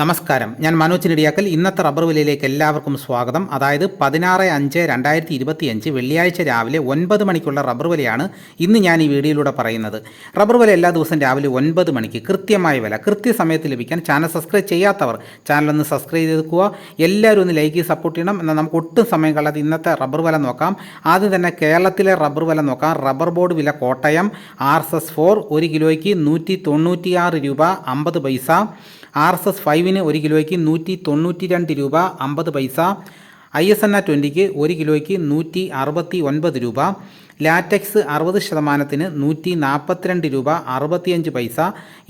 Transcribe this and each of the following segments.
നമസ്കാരം. ഞാൻ മനോജ് നെടിയാക്കൽ. ഇന്നത്തെ റബ്ബർ വിലയിലേക്ക് എല്ലാവർക്കും സ്വാഗതം. അതായത് പതിനാറ് അഞ്ച് രണ്ടായിരത്തി ഇരുപത്തിയഞ്ച് വെള്ളിയാഴ്ച രാവിലെ ഒൻപത് മണിക്കുള്ള റബ്ബർ വിലയാണ് ഇന്ന് ഞാൻ ഈ വീഡിയോയിലൂടെ പറയുന്നത്. റബ്ബർ വില എല്ലാ ദിവസവും രാവിലെ ഒൻപത് മണിക്ക് കൃത്യമായ വില കൃത്യസമയത്ത് ലഭിക്കാൻ ചാനൽ സബ്സ്ക്രൈബ് ചെയ്യാത്തവർ ചാനലൊന്ന് സബ്സ്ക്രൈബ് ചെയ്തെടുക്കുക എല്ലാവരും ഒന്ന് ലൈക്ക് ചെയ്ത് സപ്പോർട്ട് ചെയ്യണം. എന്നാൽ നമുക്ക് ഒട്ടും സമയം കളയാതെ ഇന്നത്തെ റബ്ബർ വില നോക്കാം. ആദ്യം തന്നെ കേരളത്തിലെ റബ്ബർ വില നോക്കാം. റബ്ബർ ബോർഡ് വില Kottayam R S S four ഒരു കിലോയ്ക്ക് നൂറ്റി തൊണ്ണൂറ്റിയാറ് രൂപ അമ്പത് പൈസ. ആർ എസ് എസ് ഫൈവിന് ഒരു കിലോയ്ക്ക് നൂറ്റി തൊണ്ണൂറ്റി രണ്ട് രൂപ അമ്പത് പൈസ ഐ എസ് എൻ ആ ട്വന്റിക്ക് ഒരു കിലോയ്ക്ക് നൂറ്റി അറുപത്തി ഒൻപത് രൂപ ലാറ്റക്സ് അറുപത് ശതമാനത്തിന് നൂറ്റി നാൽപ്പത്തിരണ്ട് രൂപ അറുപത്തിയഞ്ച് പൈസ.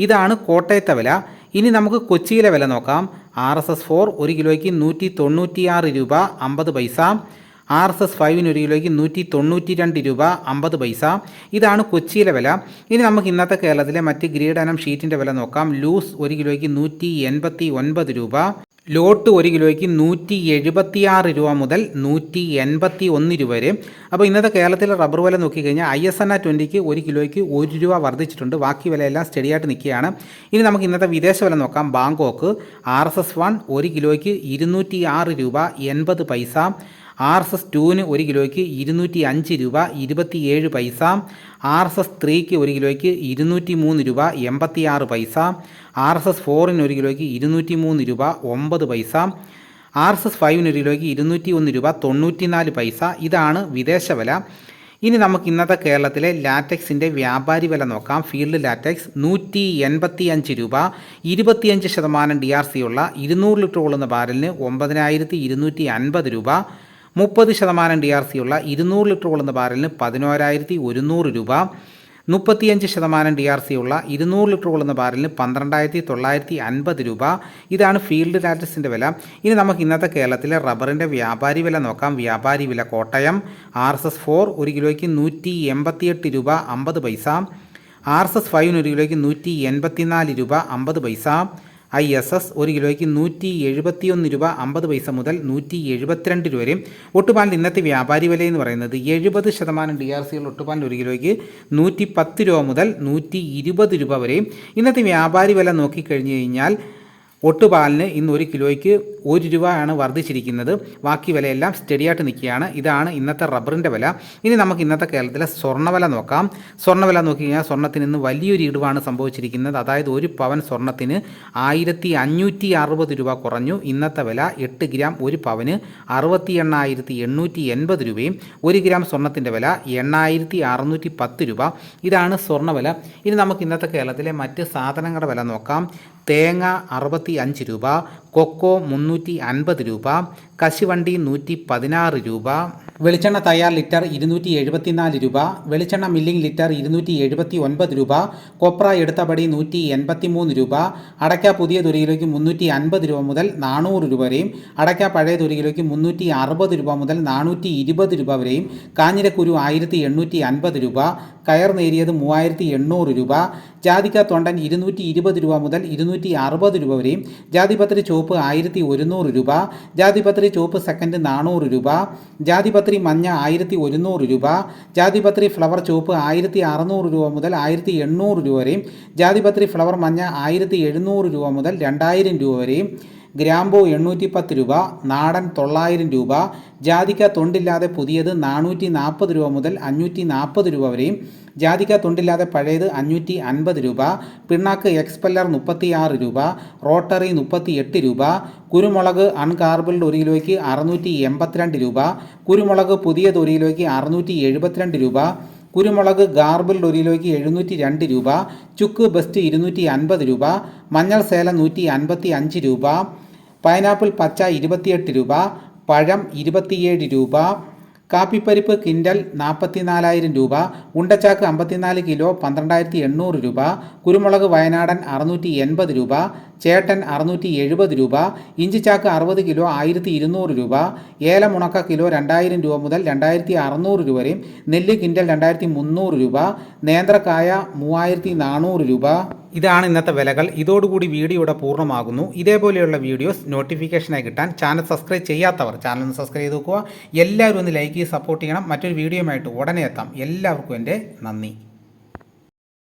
ഇതാണ് കോട്ടയത്തെ വില. ഇനി നമുക്ക് കൊച്ചിയിലെ വില നോക്കാം. ആർ എസ് എസ് ഫോർ ഒരു കിലോയ്ക്ക് നൂറ്റി തൊണ്ണൂറ്റിയാറ് രൂപ അമ്പത് പൈസ ആർ എസ് എസ് ഫൈവിന് ഒരു കിലോയ്ക്ക് നൂറ്റി തൊണ്ണൂറ്റി രണ്ട് രൂപ അമ്പത് പൈസ. ഇതാണ് കൊച്ചിയിലെ വില. ഇനി നമുക്ക് ഇന്നത്തെ കേരളത്തിലെ മറ്റ് ഗ്രേഡ് അനം ഷീറ്റിന്റെ വില നോക്കാം. ലൂസ് ഒരു കിലോയ്ക്ക് നൂറ്റി എൺപത്തി ഒൻപത് രൂപ. ലോട്ട് ഒരു കിലോയ്ക്ക് നൂറ്റി എഴുപത്തിയാറ് രൂപ മുതൽ നൂറ്റി എൺപത്തി ഒന്ന് രൂപ വരെ. അപ്പോൾ ഇന്നത്തെ കേരളത്തിലെ റബ്ബർ വില നോക്കിക്കഴിഞ്ഞാൽ ഐ എസ് എൻ ആ ട്വന്റിക്ക് ഒരു കിലോയ്ക്ക് ഒരു രൂപ വർദ്ധിച്ചിട്ടുണ്ട്. ബാക്കി വിലയെല്ലാം സ്റ്റഡിയായിട്ട് നിൽക്കുകയാണ്. ഇനി നമുക്ക് ഇന്നത്തെ വിദേശ വില നോക്കാം. Bangkok R S S one ഒരു കിലോയ്ക്ക് ഇരുന്നൂറ്റി ആറ് രൂപ എൺപത് പൈസ. ആർ എസ് എസ് ടുവിന് ഒരു കിലോയ്ക്ക് ഇരുന്നൂറ്റി അഞ്ച് രൂപ ഇരുപത്തിയേഴ് പൈസ ആർ എസ് എസ് ത്രീക്ക് ഒരു കിലോയ്ക്ക് ഇരുന്നൂറ്റി മൂന്ന് രൂപ എൺപത്തിയാറ് പൈസ ആർ എസ് എസ് ഫോറിന് ഒരു കിലോയ്ക്ക് ഇരുന്നൂറ്റി മൂന്ന് രൂപ ഒമ്പത് പൈസ ആർ എസ് എസ് ഫൈവിന് ഒരു കിലോയ്ക്ക് ഇരുന്നൂറ്റി ഒന്ന് രൂപ തൊണ്ണൂറ്റിനാല് പൈസ. ഇതാണ് വിദേശ വില. ഇനി നമുക്ക് ഇന്നത്തെ കേരളത്തിലെ ലാറ്റക്സിന്റെ വ്യാപാരി വില നോക്കാം. ഫീൽഡ് ലാറ്റക്സ് നൂറ്റി എൺപത്തി അഞ്ച് രൂപ ഇരുപത്തിയഞ്ച് ശതമാനം ഡി ആർ സി ഉള്ള ഇരുന്നൂറ് ലിറ്റർ കൊള്ളുന്ന ബാരലിന് ഒമ്പതിനായിരത്തി ഇരുന്നൂറ്റി അൻപത് രൂപ മുപ്പത് ശതമാനം ഡി ആർ സി ഉള്ള ഇരുന്നൂറ് ലിറ്റർ കൊള്ളുന്ന ബാരലിന് പതിനോരായിരത്തി ഒരുന്നൂറ് രൂപ. മുപ്പത്തിയഞ്ച് ശതമാനം ഡി ആർ സി ഉള്ള ഇരുന്നൂറ് ലിറ്റർ കൊള്ളുന്ന ബാരലിന് പന്ത്രണ്ടായിരത്തി തൊള്ളായിരത്തി അൻപത് രൂപ. ഇതാണ് ഫീൽഡ് ലാറ്റസിന്റെ വില. ഇനി നമുക്ക് ഇന്നത്തെ കേരളത്തിലെ റബ്ബറിന്റെ വ്യാപാരി വില നോക്കാം. വ്യാപാരി വില Kottayam. R S S four ഒരു കിലോയ്ക്ക് നൂറ്റി എൺപത്തിയെട്ട് രൂപ അമ്പത് പൈസ. ആർ എസ് എസ് ഫൈവിന് ഒരു കിലോയ്ക്ക് നൂറ്റി എൺപത്തിനാല് രൂപ അമ്പത് പൈസ. ഐ എസ് എസ് ഒരു കിലോയ്ക്ക് നൂറ്റി എഴുപത്തിയൊന്ന് രൂപ അമ്പത് പൈസ മുതൽ നൂറ്റി എഴുപത്തിരണ്ട് രൂപ വരെയും ഒട്ടുപാലിന്റെ ഇന്നത്തെ വ്യാപാരി വില എന്ന് പറയുന്നത് എഴുപത് ശതമാനം ഡി ആർ സികൾ ഒട്ടുപാലിന്റെ ഒരു കിലോയ്ക്ക് നൂറ്റി പത്ത് രൂപ മുതൽ നൂറ്റി ഇരുപത് രൂപ വരെയും ഇന്നത്തെ വ്യാപാരി വില നോക്കിക്കഴിഞ്ഞ് കഴിഞ്ഞാൽ ഒട്ടുപാലിന് ഇന്ന് ഒരു കിലോയ്ക്ക് ഒരു രൂപയാണ് വർദ്ധിച്ചിരിക്കുന്നത്. ബാക്കി വിലയെല്ലാം സ്റ്റഡിയായിട്ട് നിൽക്കുകയാണ്. ഇതാണ് ഇന്നത്തെ റബ്ബറിന്റെ വില. ഇനി നമുക്ക് ഇന്നത്തെ കേരളത്തിലെ സ്വർണവില നോക്കാം. സ്വർണവില നോക്കി കഴിഞ്ഞാൽ സ്വർണത്തിന് ഇന്ന് വലിയൊരു ഇടിവാണ് സംഭവിച്ചിരിക്കുന്നത്. അതായത് ഒരു പവൻ സ്വർണത്തിന് ആയിരത്തി അഞ്ഞൂറ്റി അറുപത് രൂപ കുറഞ്ഞു. ഇന്നത്തെ വില എട്ട് ഗ്രാം ഒരു പവന് അറുപത്തി എണ്ണായിരത്തി എണ്ണൂറ്റി എൺപത് രൂപയും ഒരു ഗ്രാം സ്വർണത്തിന്റെ വില എണ്ണായിരത്തി അറുന്നൂറ്റി പത്ത് രൂപ. ഇതാണ് സ്വർണവില. ഇനി നമുക്ക് ഇന്നത്തെ കേരളത്തിലെ മറ്റ് സാധനങ്ങളുടെ വില നോക്കാം. തേങ്ങ അറുപത്തി അഞ്ച് രൂപ കൊക്കോ മുന്നൂറ്റി അൻപത് രൂപ കശുവണ്ടി നൂറ്റി പതിനാറ് രൂപ വെളിച്ചെണ്ണ തയ്യാർ ലിറ്റർ ഇരുന്നൂറ്റി എഴുപത്തിനാല് രൂപ വെളിച്ചെണ്ണ മില്ലിംഗ് ലിറ്റർ ഇരുന്നൂറ്റി എഴുപത്തി ഒൻപത് രൂപ കൊപ്ര എടുത്തപടി നൂറ്റി എൺപത്തി മൂന്ന് രൂപ അടയ്ക്ക പുതിയ തുരികിലേക്ക് മുന്നൂറ്റി അൻപത് രൂപ മുതൽ നാനൂറ് രൂപ വരെയും അടയ്ക്ക പഴയ തുരികിലേക്ക് മുന്നൂറ്റി അറുപത് രൂപ മുതൽ നാനൂറ്റി ഇരുപത് രൂപ വരെയും കാഞ്ഞിരക്കുരു ആയിരത്തി എണ്ണൂറ്റി അൻപത് രൂപ കയർ നേരിയത് മൂവായിരത്തി എണ്ണൂറ് രൂപ ജാതിക്ക തൊണ്ടൻ ഇരുന്നൂറ്റി ഇരുപത് രൂപ മുതൽ ഇരുന്നൂറ്റി അറുപത് രൂപ വരെയും ജാതിപത്രി ചുവപ്പ് ആയിരത്തി ഒരുന്നൂറ് രൂപ ജാതിപത്രി ചുവപ്പ് സെക്കൻഡ് നാനൂറ് രൂപ ജാതിപത്രി മഞ്ഞ ആയിരത്തി ഒരുന്നൂറ് രൂപ ജാതിപത്രി ഫ്ലവർ ചുവപ്പ് ആയിരത്തി അറുന്നൂറ് രൂപ മുതൽ ആയിരത്തി എണ്ണൂറ് രൂപ വരെയും ജാതിപത്രി ഫ്ലവർ മഞ്ഞ ആയിരത്തി എഴുന്നൂറ് രൂപ മുതൽ രണ്ടായിരം രൂപ വരെയും ഗ്രാമ്പോ എണ്ണൂറ്റി പത്ത് രൂപ നാടൻ തൊള്ളായിരം രൂപ ജാതിക്ക തൊണ്ടില്ലാതെ പുതിയത് നാനൂറ്റി നാൽപ്പത് രൂപ മുതൽ അഞ്ഞൂറ്റി നാൽപ്പത് രൂപ വരെയും ജാതിക്ക തൊണ്ടില്ലാതെ പഴയത് അഞ്ഞൂറ്റി അൻപത് രൂപ പിണ്ണാക്ക് എക്സ്പെല്ലർ മുപ്പത്തിയാറ് രൂപ റോട്ടറി മുപ്പത്തി എട്ട് രൂപ കുരുമുളക് അൺകാർബിൾഡ് ഒരു കിലോയ്ക്ക് അറുന്നൂറ്റി എൺപത്തിരണ്ട് രൂപ കുരുമുളക് പുതിയത് ഒരു കിലോയ്ക്ക് അറുന്നൂറ്റി എഴുപത്തിരണ്ട് രൂപ കുരുമുളക് ഗാർബിൾഡ് ഒരു കിലോയ്ക്ക് എഴുന്നൂറ്റി രണ്ട് രൂപ ചുക്ക് ബെസ്റ്റ് ഇരുന്നൂറ്റി അൻപത് രൂപ മഞ്ഞൾ സേല നൂറ്റി അൻപത്തി അഞ്ച് രൂപ പൈനാപ്പിൾ പച്ച ഇരുപത്തിയെട്ട് രൂപ പഴം ഇരുപത്തിയേഴ് രൂപ കാപ്പിപ്പരിപ്പ് കിൻഡൽ നാൽപ്പത്തി നാലായിരം രൂപ ഉണ്ടച്ചാക്ക് അമ്പത്തിനാല് കിലോ പന്ത്രണ്ടായിരത്തി എണ്ണൂറ് രൂപ കുരുമുളക് വയനാടൻ അറുന്നൂറ്റി എൺപത് രൂപ ചേട്ടൻ അറുന്നൂറ്റി എഴുപത് രൂപ ഇഞ്ചിച്ചാക്ക് അറുപത് കിലോ ആയിരത്തി ഇരുന്നൂറ് രൂപ ഏലമുണക്ക കിലോ രണ്ടായിരം രൂപ മുതൽ രണ്ടായിരത്തി അറുന്നൂറ് രൂപ വരെയും നെല്ല് കിൻഡൽ രണ്ടായിരത്തി മുന്നൂറ് രൂപ നേന്ത്രക്കായ മൂവായിരത്തി നാനൂറ് രൂപ. ഇതാണ് ഇന്നത്തെ വിലകൾ. ഇതോടുകൂടി വീഡിയോ ഇവിടെ പൂർണമാകുന്നു. ഇതേപോലെയുള്ള വീഡിയോസ് നോട്ടിഫിക്കേഷനായി കിട്ടാൻ ചാനൽ സബ്സ്ക്രൈബ് ചെയ്യാത്തവർ ചാനൽ ഒന്ന് സബ്സ്ക്രൈബ് ചെയ്ത് നോക്കുക. എല്ലാവരും ഒന്ന് ലൈക്ക് ചെയ്ത് സപ്പോർട്ട് ചെയ്യണം. മറ്റൊരു വീഡിയോയുമായിട്ട് ഉടനെ എത്താം. എല്ലാവർക്കും എന്റെ നന്ദി.